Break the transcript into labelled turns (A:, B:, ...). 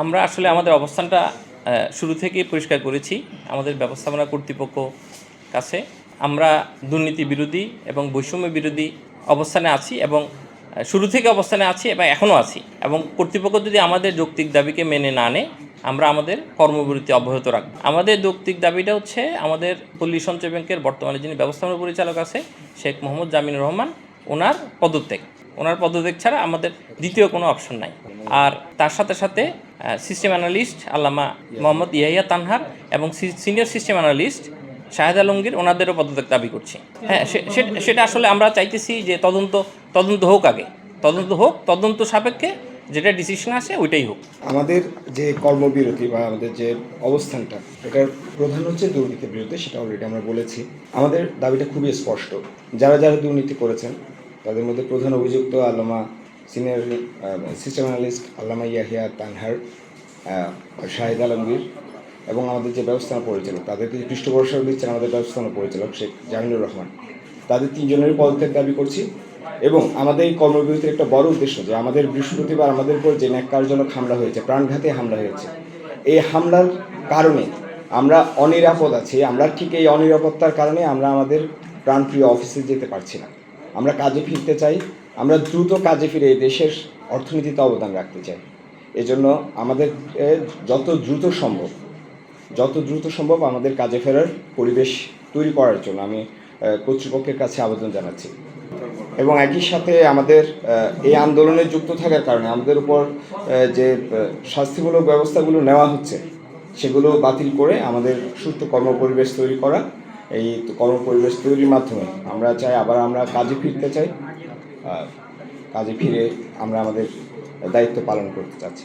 A: আমরা আসলে আমাদের অবস্থানটা শুরু থেকেই পরিষ্কার করেছি আমাদের ব্যবস্থাপনা কর্তৃপক্ষ কাছে। আমরা দুর্নীতি বিরোধী এবং বৈষম্য বিরোধী অবস্থানে আছি এবং শুরু থেকে অবস্থানে আছি এবং এখনও আছি এবং কর্তৃপক্ষ যদি আমাদের যৌক্তিক দাবিকে মেনে না নেয়, আমরা আমাদের কর্মবিরতি অব্যাহত রাখব। আমাদের যৌক্তিক দাবিটা হচ্ছে আমাদের পল্লী সঞ্চয় ব্যাংকের বর্তমানে যিনি ব্যবস্থাপনা পরিচালক আছে, শেখ মোহাম্মদ জামিনুর রহমান, ওনার পদত্যাগ। ওনার পদত্যাগ ছাড়া আমাদের দ্বিতীয় কোনো অপশন নাই। আর তার সাথে সাথে সিস্টেম অ্যানালিস্ট আল্লামা মোহাম্মদ ইয়াহিয়া তানহার এবং senior system analyst Shahed Alamgir ওনাদেরও পদত্যাগ দাবি করছি। হ্যাঁ সেটা আসলে আমরা চাইতেছি যে তদন্ত তদন্ত হোক আগে। তদন্ত হোক, তদন্ত সাপেক্ষে যেটা ডিসিশন আসে ওইটাই হোক।
B: আমাদের যে কর্মবিরতি বা আমাদের যে অবস্থানটা, এটার প্রধান হচ্ছে দুর্নীতির বিরুদ্ধে, সেটা অলরেডি আমরা বলেছি। আমাদের দাবিটা খুবই স্পষ্ট। যারা যারা দুর্নীতি করেছেন, তাদের মধ্যে প্রধান অভিযুক্ত আল্লামা সিনিয়র সিস্টেম অ্যানালিস্ট আল্লামা ইয়াহিয়া তানহার শাহিদ আলমগীর এবং আমাদের যে ব্যবস্থাপনা পরিচালক তাদেরকে পৃষ্ঠপোষক দিচ্ছেন আমাদের ব্যবস্থাপনা পরিচালক শেখ জামিনুর রহমান। তাদের তিনজনেরই পদত্যাগ দাবি করছি এবং আমাদের এই কর্মবিরতির একটা বড় উদ্দেশ্য যে আমাদের বৃহস্পতিবার আমাদের উপর যে ন্যাক্কারজনক হামলা হয়েছে, প্রাণঘাতী হামলা হয়েছে, এই হামলার কারণে আমরা অনিরাপদ আছি, আমরা ঠিক এই অনিরাপত্তার কারণে আমরা আমাদের প্রাণপ্রিয় অফিসে যেতে পারছি না। আমরা কাজে ফিরতে চাই আমরা দ্রুত কাজে ফিরে এই দেশের অর্থনীতিতে অবদান রাখতে চাই। এজন্য আমাদের যত দ্রুত সম্ভব, যত দ্রুত সম্ভব আমাদের কাজে ফেরার পরিবেশ তৈরি করার জন্য আমি কর্তৃপক্ষের কাছে আবেদন জানাচ্ছি। এবং একই সাথে আমাদের এই আন্দোলনে যুক্ত থাকার কারণে আমাদের উপর যে শাস্তিমূলক ব্যবস্থাগুলো নেওয়া হচ্ছে, সেগুলো বাতিল করে আমাদের সুষ্ঠু কর্মপরিবেশ তৈরি করা, এই কর্মপরিবেশ তৈরির মাধ্যমে আমরা চাই আবার আমরা কাজে ফিরতে চাই। কাজে ফিরে আমরা আমাদের দায়িত্ব পালন করতে চাচ্ছি।